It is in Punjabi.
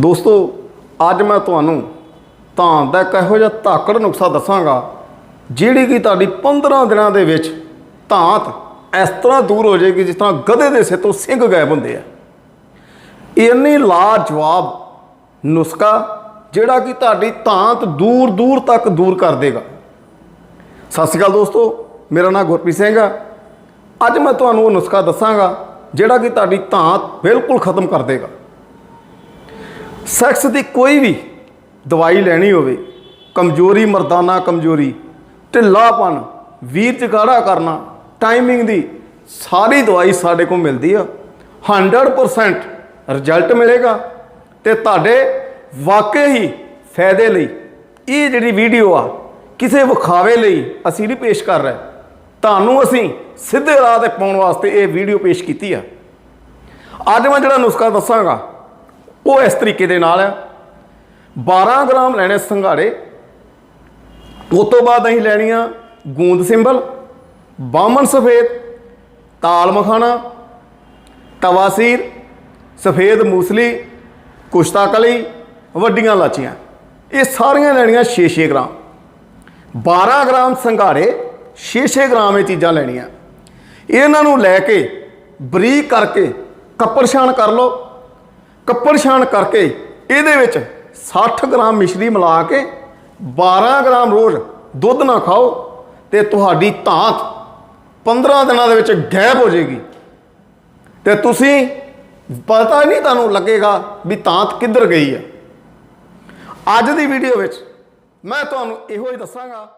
ਦੋਸਤੋ, ਅੱਜ ਮੈਂ ਤੁਹਾਨੂੰ ਧਾਨ ਦਾ ਇੱਕ ਇਹੋ ਜਿਹਾ ਧਾਕੜ ਨੁਕਸਾ ਦੱਸਾਂਗਾ, ਜਿਹੜੀ ਕਿ ਤੁਹਾਡੀ 15 ਦਿਨਾਂ ਦੇ ਵਿੱਚ ਧਾਤ ਇਸ ਤਰ੍ਹਾਂ ਦੂਰ ਹੋ ਜਾਏਗੀ ਜਿਸ ਤਰ੍ਹਾਂ ਗਧੇ ਦੇ ਸਿਰ ਤੋਂ ਸਿੰਘ ਗਾਇਬ ਹੁੰਦੇ ਆ। ਇੰਨੀ ਲਾਜਵਾਬ ਨੁਸਖਾ ਜਿਹੜਾ ਕਿ ਤੁਹਾਡੀ ਧਾਤ ਦੂਰ ਦੂਰ ਤੱਕ ਦੂਰ ਕਰ ਦੇਗਾ। ਸਤਿ ਸ਼੍ਰੀ ਅਕਾਲ ਦੋਸਤੋ, ਮੇਰਾ ਨਾਮ ਗੁਰਪ੍ਰੀਤ ਸਿੰਘ ਆ। ਅੱਜ ਮੈਂ ਤੁਹਾਨੂੰ ਉਹ ਨੁਸਖਾ ਦੱਸਾਂਗਾ ਜਿਹੜਾ ਕਿ ਤੁਹਾਡੀ ਧਾਤ ਬਿਲਕੁਲ ਖਤਮ ਕਰ ਦੇਗਾ। ਸੈਕਸ ਦੀ ਕੋਈ ਵੀ ਦਵਾਈ ਲੈਣੀ ਹੋਵੇ, ਕਮਜ਼ੋਰੀ, ਮਰਦਾਨਾ ਕਮਜ਼ੋਰੀ, ਢਿੱਲਾਪਨ, ਵੀਰ ਜਗਾੜਾ ਕਰਨਾ ਟਾਈਮਿੰਗ ਦੀ ਸਾਰੀ ਦਵਾਈ ਸਾਡੇ ਕੋਲ ਮਿਲਦੀ ਆ। 100% ਰਿਜ਼ਲਟ ਮਿਲੇਗਾ ਤੇ ਤੁਹਾਡੇ ਵਾਕਈ ਹੀ ਫਾਇਦੇ ਲਈ ਇਹ ਜਿਹੜੀ ਵੀਡੀਓ ਆ, ਕਿਸੇ ਵਿਖਾਵੇ ਲਈ ਅਸੀਂ ਨਹੀਂ ਪੇਸ਼ ਕਰ ਰਹੇ। ਤੁਹਾਨੂੰ ਅਸੀਂ ਸਿੱਧੇ ਰਾਹ ਤੇ ਪਾਉਣ ਵਾਸਤੇ ਇਹ ਵੀਡੀਓ ਪੇਸ਼ ਕੀਤੀ ਆ। ਅੱਜ ਮੈਂ ਜਿਹੜਾ ਨੁਸਖਾ ਦੱਸਾਂਗਾ ਉਹ ਇਸ ਤਰੀਕੇ ਦੇ ਨਾਲ ਹੈ 12 ਗ੍ਰਾਮ ਲੈਣੇ ਸੰਘਾੜੇ। ਉਸ ਤੋਂ ਬਾਅਦ ਅਸੀਂ ਲੈਣੀਆਂ ਗੂੰਦ ਸਿੰਬਲ ਬਾਮਨ ਸਫੇਦ, ਤਾਲ ਮਖਾਣਾ ਤਵਾਸੀਰ ਸਫੇਦ ਮੂਸਲੀ, ਕੁਸ਼ਤਾ ਕਲੀ, ਵੱਡੀਆਂ ਲਾਚੀਆਂ। ਇਹ ਸਾਰੀਆਂ ਲੈਣੀਆਂ 6-6 ਗ੍ਰਾਮ। 12 ਗ੍ਰਾਮ ਸੰਘਾੜੇ 6-6 ਗ੍ਰਾਮ ਇਹ ਚੀਜ਼ਾਂ ਲੈਣੀਆਂ। ਇਹਨਾਂ ਨੂੰ ਲੈ ਕੇ ਬਰੀਕ ਕਰਕੇ ਕੱਪੜ ਛਾਣ ਕਰ ਲਓ। ਕੱਪੜ ਛਾਣ ਕਰਕੇ ਇਹਦੇ ਵਿੱਚ 60 ਗ੍ਰਾਮ ਮਿਸ਼ਰੀ ਮਿਲਾ ਕੇ 12 ਗ੍ਰਾਮ ਰੋਜ਼ ਦੁੱਧ ਨਾ ਖਾਓ ਤੇ ਤੁਹਾਡੀ ਧਾਤ 15 ਦਿਨਾਂ ਦੇ ਵਿੱਚ ਗਾਇਬ ਹੋ ਜਾਏਗੀ। ਤੇ ਤੁਸੀਂ ਪਤਾ ਨਹੀਂ ਤੁਹਾਨੂੰ ਲੱਗੇਗਾ ਵੀ ਧਾਤ ਕਿੱਧਰ ਗਈ ਹੈ ਅੱਜ ਦੀ ਵੀਡੀਓ ਵਿੱਚ ਮੈਂ ਤੁਹਾਨੂੰ ਇਹੋ ਹੀ ਦੱਸਾਂਗਾ